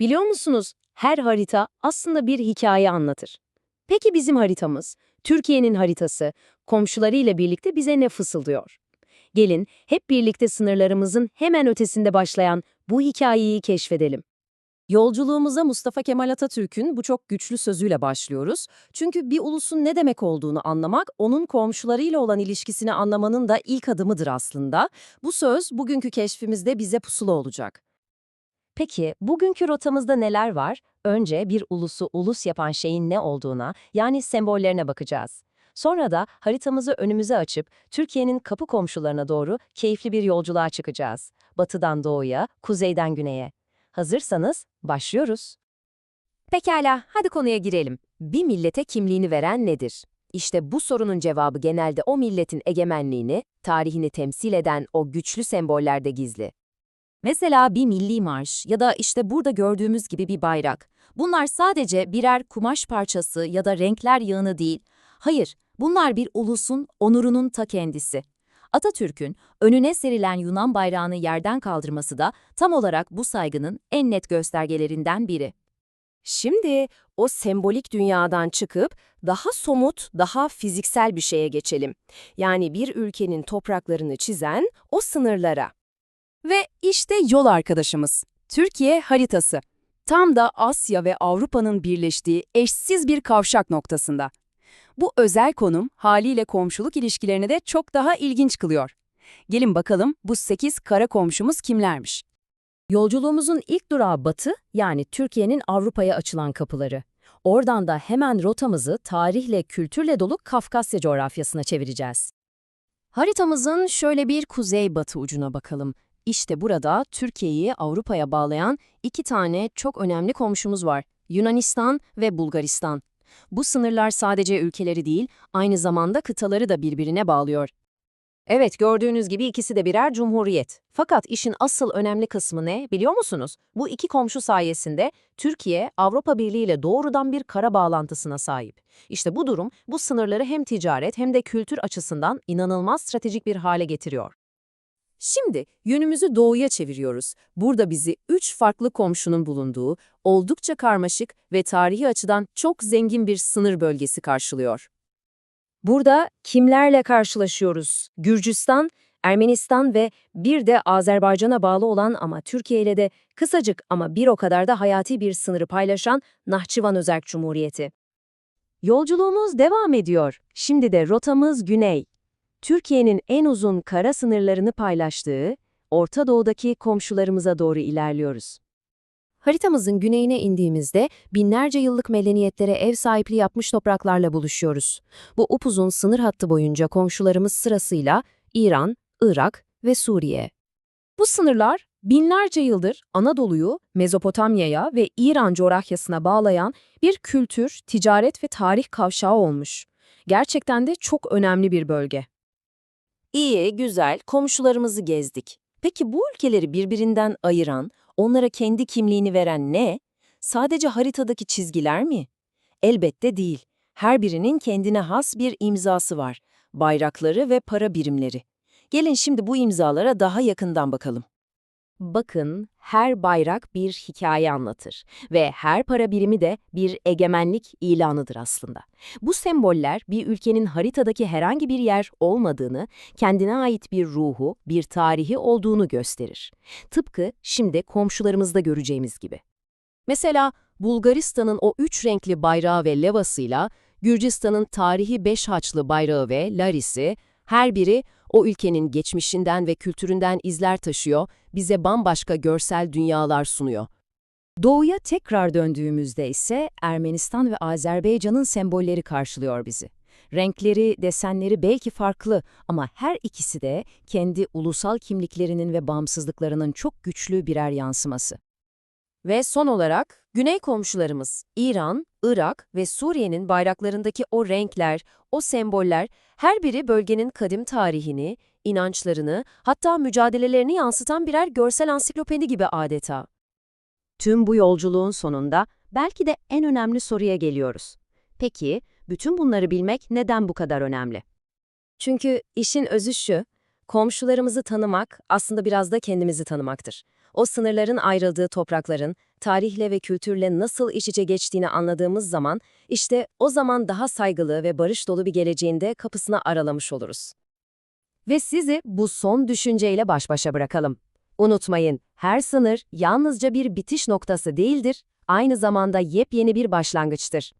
Biliyor musunuz? Her harita aslında bir hikaye anlatır. Peki bizim haritamız, Türkiye'nin haritası, komşularıyla birlikte bize ne fısıldıyor? Gelin hep birlikte sınırlarımızın hemen ötesinde başlayan bu hikayeyi keşfedelim. Yolculuğumuza Mustafa Kemal Atatürk'ün bu çok güçlü sözüyle başlıyoruz. Çünkü bir ulusun ne demek olduğunu anlamak, onun komşularıyla olan ilişkisini anlamanın da ilk adımıdır aslında. Bu söz bugünkü keşfimizde bize pusula olacak. Peki, bugünkü rotamızda neler var? Önce bir ulusu ulus yapan şeyin ne olduğuna, yani sembollerine bakacağız. Sonra da haritamızı önümüze açıp Türkiye'nin kapı komşularına doğru keyifli bir yolculuğa çıkacağız. Batıdan doğuya, kuzeyden güneye. Hazırsanız başlıyoruz. Pekala, hadi konuya girelim. Bir millete kimliğini veren nedir? İşte bu sorunun cevabı genelde o milletin egemenliğini, tarihini temsil eden o güçlü sembollerde gizli. Mesela bir milli marş ya da işte burada gördüğümüz gibi bir bayrak. Bunlar sadece birer kumaş parçası ya da renkler yığını değil. Hayır, bunlar bir ulusun, onurunun ta kendisi. Atatürk'ün önüne serilen Yunan bayrağını yerden kaldırması da tam olarak bu saygının en net göstergelerinden biri. Şimdi o sembolik dünyadan çıkıp daha somut, daha fiziksel bir şeye geçelim. Yani bir ülkenin topraklarını çizen o sınırlara. Ve işte yol arkadaşımız, Türkiye haritası. Tam da Asya ve Avrupa'nın birleştiği eşsiz bir kavşak noktasında. Bu özel konum haliyle komşuluk ilişkilerini de çok daha ilginç kılıyor. Gelin bakalım bu 8 kara komşumuz kimlermiş? Yolculuğumuzun ilk durağı Batı, yani Türkiye'nin Avrupa'ya açılan kapıları. Oradan da hemen rotamızı tarihle, kültürle dolu Kafkasya coğrafyasına çevireceğiz. Haritamızın şöyle bir kuzey-batı ucuna bakalım. İşte burada Türkiye'yi Avrupa'ya bağlayan iki tane çok önemli komşumuz var. Yunanistan ve Bulgaristan. Bu sınırlar sadece ülkeleri değil, aynı zamanda kıtaları da birbirine bağlıyor. Evet, gördüğünüz gibi ikisi de birer cumhuriyet. Fakat işin asıl önemli kısmı ne biliyor musunuz? Bu iki komşu sayesinde Türkiye, Avrupa Birliği ile doğrudan bir kara bağlantısına sahip. İşte bu durum, bu sınırları hem ticaret hem de kültür açısından inanılmaz stratejik bir hale getiriyor. Şimdi yönümüzü doğuya çeviriyoruz. Burada bizi üç farklı komşunun bulunduğu, oldukça karmaşık ve tarihi açıdan çok zengin bir sınır bölgesi karşılıyor. Burada kimlerle karşılaşıyoruz? Gürcistan, Ermenistan ve bir de Azerbaycan'a bağlı olan ama Türkiye ile de kısacık ama bir o kadar da hayati bir sınırı paylaşan Nahçıvan Özerk Cumhuriyeti. Yolculuğumuz devam ediyor. Şimdi de rotamız güney. Türkiye'nin en uzun kara sınırlarını paylaştığı Orta Doğu'daki komşularımıza doğru ilerliyoruz. Haritamızın güneyine indiğimizde binlerce yıllık medeniyetlere ev sahipliği yapmış topraklarla buluşuyoruz. Bu upuzun sınır hattı boyunca komşularımız sırasıyla İran, Irak ve Suriye. Bu sınırlar binlerce yıldır Anadolu'yu Mezopotamya'ya ve İran coğrafyasına bağlayan bir kültür, ticaret ve tarih kavşağı olmuş. Gerçekten de çok önemli bir bölge. İyi, güzel, komşularımızı gezdik. Peki bu ülkeleri birbirinden ayıran, onlara kendi kimliğini veren ne? Sadece haritadaki çizgiler mi? Elbette değil. Her birinin kendine has bir imzası var. Bayrakları ve para birimleri. Gelin şimdi bu imzalara daha yakından bakalım. Bakın, her bayrak bir hikaye anlatır ve her para birimi de bir egemenlik ilanıdır aslında. Bu semboller bir ülkenin haritadaki herhangi bir yer olmadığını, kendine ait bir ruhu, bir tarihi olduğunu gösterir. Tıpkı şimdi komşularımızda göreceğimiz gibi. Mesela Bulgaristan'ın o üç renkli bayrağı ve levasıyla Gürcistan'ın tarihi beş haçlı bayrağı ve larisi, her biri o ülkenin geçmişinden ve kültüründen izler taşıyor, bize bambaşka görsel dünyalar sunuyor. Doğuya tekrar döndüğümüzde ise Ermenistan ve Azerbaycan'ın sembolleri karşılıyor bizi. Renkleri, desenleri belki farklı ama her ikisi de kendi ulusal kimliklerinin ve bağımsızlıklarının çok güçlü birer yansıması. Ve son olarak güney komşularımız İran, Irak ve Suriye'nin bayraklarındaki o renkler, o semboller her biri bölgenin kadim tarihini, inançlarını, hatta mücadelelerini yansıtan birer görsel ansiklopedi gibi adeta. Tüm bu yolculuğun sonunda belki de en önemli soruya geliyoruz. Peki, bütün bunları bilmek neden bu kadar önemli? Çünkü işin özü şu, komşularımızı tanımak aslında biraz da kendimizi tanımaktır. O sınırların ayrıldığı toprakların, tarihle ve kültürle nasıl iç içe geçtiğini anladığımız zaman, işte o zaman daha saygılı ve barış dolu bir geleceğinde kapısına aralamış oluruz. Ve sizi bu son düşünceyle baş başa bırakalım. Unutmayın, her sınır yalnızca bir bitiş noktası değildir, aynı zamanda yepyeni bir başlangıçtır.